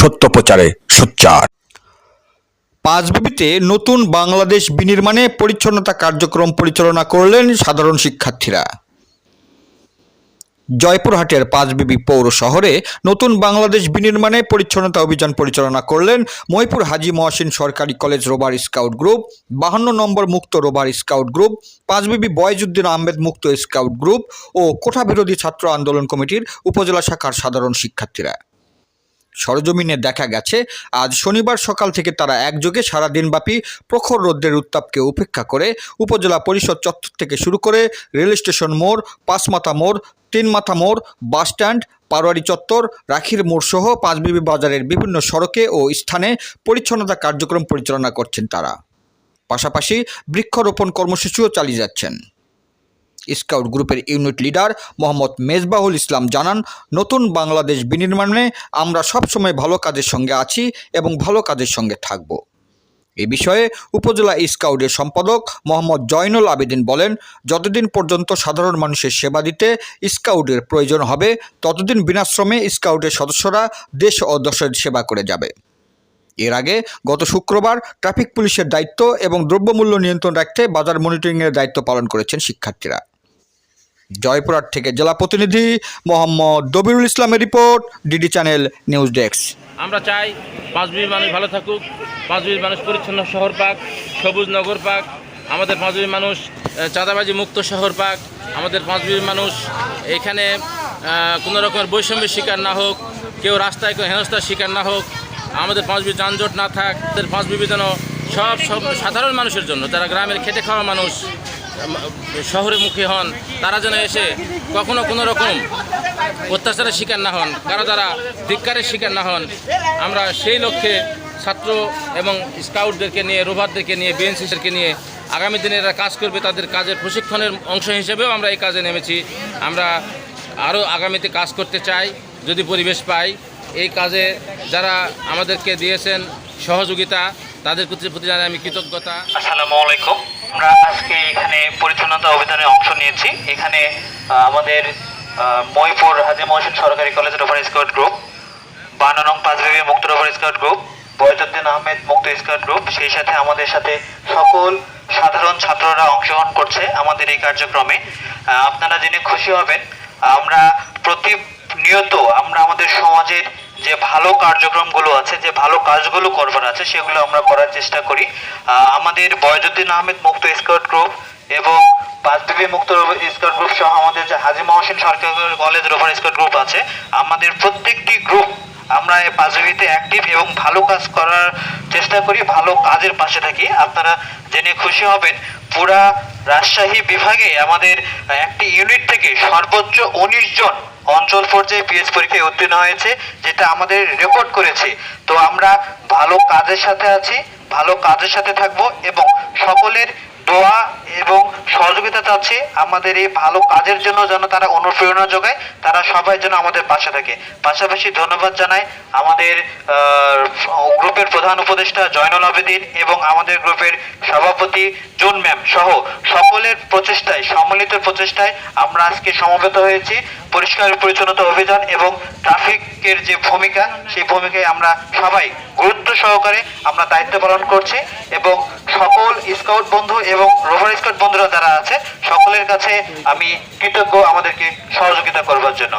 সত্য প্রচারে সোচ্চার। পাঁচবিবিতে নতুন বাংলাদেশ বিনির্মাণে পরিচ্ছন্নতা কার্যক্রম পরিচালনা করলেন সাধারণ শিক্ষার্থীরা। জয়পুরহাটের পাঁচবিবি পৌর শহরে নতুন বাংলাদেশ বিনির্মাণে পরিচ্ছন্নতা অভিযান পরিচালনা করলেন মহিপুর হাজী মহসিন সরকারি কলেজ রোবার স্কাউট গ্রুপ, বাহান্ন নম্বর মুক্ত রোবার স্কাউট গ্রুপ, পাঁচবিবি বয়জুদ্দিন আহমেদ মুক্ত স্কাউট গ্রুপ ও কোঠা বিরোধী ছাত্র আন্দোলন কমিটির উপজেলা শাখার সাধারণ শিক্ষার্থীরা। সরজমিনে দেখা গেছে, আজ শনিবার সকাল থেকে তারা একযোগে সারাদিনব্যাপী প্রখর রৌদ্রের উত্তাপকে উপেক্ষা করে উপজেলা পরিষদ চত্বর থেকে শুরু করে রেল স্টেশন মোড়, পাঁচমাথা মোড়, তিনমাথা মোড় বাসস্ট্যান্ড পারোয়ারি চত্বর, রাখির মোড় সহ পাঁচবিবি বাজারের বিভিন্ন সড়কে ও স্থানে পরিচ্ছন্নতা কার্যক্রম পরিচালনা করছেন তারা। পাশাপাশি বৃক্ষরোপণ কর্মসূচিও চালিয়ে যাচ্ছেন। স্কাউট গ্রুপের ইউনিট লিডার মোহাম্মদ মেজবাহুল ইসলাম জানান, নতুন বাংলাদেশ বিনির্মাণে আমরা সবসময় ভালো কাজের সঙ্গে আছি এবং ভালো কাজের সঙ্গে থাকব। এ বিষয়ে উপজেলা স্কাউটের সম্পাদক মোহাম্মদ জয়নুল আবেদিন বলেন, যতদিন পর্যন্ত সাধারণ মানুষের সেবা দিতে স্কাউটের প্রয়োজন হবে, ততদিন বিনাশ্রমে স্কাউটের সদস্যরা দেশ ও দশের সেবা করে যাবে। এর আগে গত শুক্রবার ট্রাফিক পুলিশের দায়িত্ব এবং দ্রব্যমূল্য নিয়ন্ত্রণ রাখতে বাজার মনিটরিংয়ের দায়িত্ব পালন করেছেন শিক্ষার্থীরা। জয়পুরহাট থেকে জেলা প্রতিনিধি মোহাম্মদ দবিরুল ইসলামের report DD channel news desk. আমরা চাই পাঁচবিবির মানুষ ভালো থাকুক পাঁচবিবির মানুষ পরিচ্ছন্ন শহর পাক, সবুজ নগর পাক, আমাদের পাঁচবিবির মানুষ চাঁদাবাজি মুক্ত শহর পাক, আমাদের পাঁচবিবির মানুষ এখানে কোনো রকমের বৈষম্যের শিকার না হোক, কেউ রাস্তায় কেউ হেনস্থার শিকার না হোক, আমাদের পাঁচবিবি যানজট না থাক, আমাদের পাঁচবিবি যেন সব সব সাধারণ মানুষের জন্য, যারা গ্রামের খেটে খাওয়া মানুষ শহরে মুখী হন, তারা যেন এসে কখনো কোনো রকম অত্যাচারের শিকার না হন, কারও দ্বারা ধিক্কারের শিকার না হন। আমরা সেই লক্ষ্যে ছাত্র এবং স্কাউটদেরকে নিয়ে, রোভারদেরকে নিয়ে, বিএনসিদেরকে নিয়ে আগামী দিনে এরা কাজ করবে, তাদের কাজের প্রশিক্ষণের অংশ হিসেবেও আমরা এই কাজে নেমেছি। আমরা আরও আগামীতে কাজ করতে চাই, যদি পরিবেশ পাই। এই কাজে যারা আমাদেরকে দিয়েছেন সহযোগিতা, তাদের প্রতি প্রতি আমি কৃতজ্ঞতা। আসসালামু আলাইকুম। আমরা আজকে এখানে পরিচ্ছন্নতা অভিযানে অংশ নিয়েছি। এখানে আমাদের আহ, মহিপুর হাজি মহসিন সরকারি কলেজ রোভার স্কাউট গ্রুপ বান্ন নং পাঁচবিবি মুক্ত rover scout group Boytuddin Ahmed মুক্ত স্কাউট গ্রুপ সেই সাথে আমাদের সাথে সকল সাধারণ ছাত্ররা অংশগ্রহণ করছে আমাদের এই কার্যক্রমে। আপনারা জেনে খুশি হবেন আমরা প্রতিনিয়ত আমরা আমাদের সমাজের যে ভালো কার্যক্রমগুলো আছে, যে ভালো কাজগুলো করবার আছে, সেগুলো আমরা করার চেষ্টা করি। আমাদের বয়জুদ্দিন আহমেদ মুক্ত স্কাউট গ্রুপ এবং পাঁচবিবি মুক্ত স্কাউট গ্রুপ সহ আমাদের যে Haji Mohsin Sarkar college rover scout group আছে, আমাদের প্রত্যেকটি গ্রুপ আমরা এই পাঁচবিবিতে অ্যাক্টিভ এবং ভালো কাজ করার চেষ্টা করি, ভালো কাজের পাশে থাকি। আপনারা জেনে খুশি হবেন, পুরা রাজশাহী বিভাগে আমাদের একটি ইউনিট থেকে সর্বোচ্চ উনিশ জন অঞ্চল পর্যায়ে পিএইচ পরীক্ষায় উত্তীর্ণ হয়েছে, যেটা আমাদের রেকর্ড করেছে। তো আমরা ভালো কাজের সাথে আছি, ভালো কাজের সাথে থাকব এবং সকলের দোয়া এবং সহযোগিতা চাচ্ছি আমাদের এই ভালো কাজের জন্য যেন তারা অনুপ্রেরণা যোগায়, তারা সবাই যেন আমাদের পাশে থাকে। পাশাপাশি ধন্যবাদ জানাই আমাদের গ্রুপের প্রধান উপদেষ্টা জয়নুল আবেদিন এবং আমাদের গ্রুপের সভাপতি জুন ম্যাম সহ সকলের প্রচেষ্টায়, সম্মিলিত প্রচেষ্টায় আমরা আজকে সমবেত হয়েছি। পরিষ্কার পরিচ্ছন্নতা অভিযান এবং ট্রাফিকের যে ভূমিকা, সেই ভূমিকায় আমরা সবাই গুরুত্ব সহকারে আমরা দায়িত্ব পালন করছি এবং সকল স্কাউট বন্ধু এবং রোভার স্কাউট বন্ধুরা যারা আছে, সকলের কাছে আমি কৃতজ্ঞ আমাদেরকে সহযোগিতা করবার জন্য।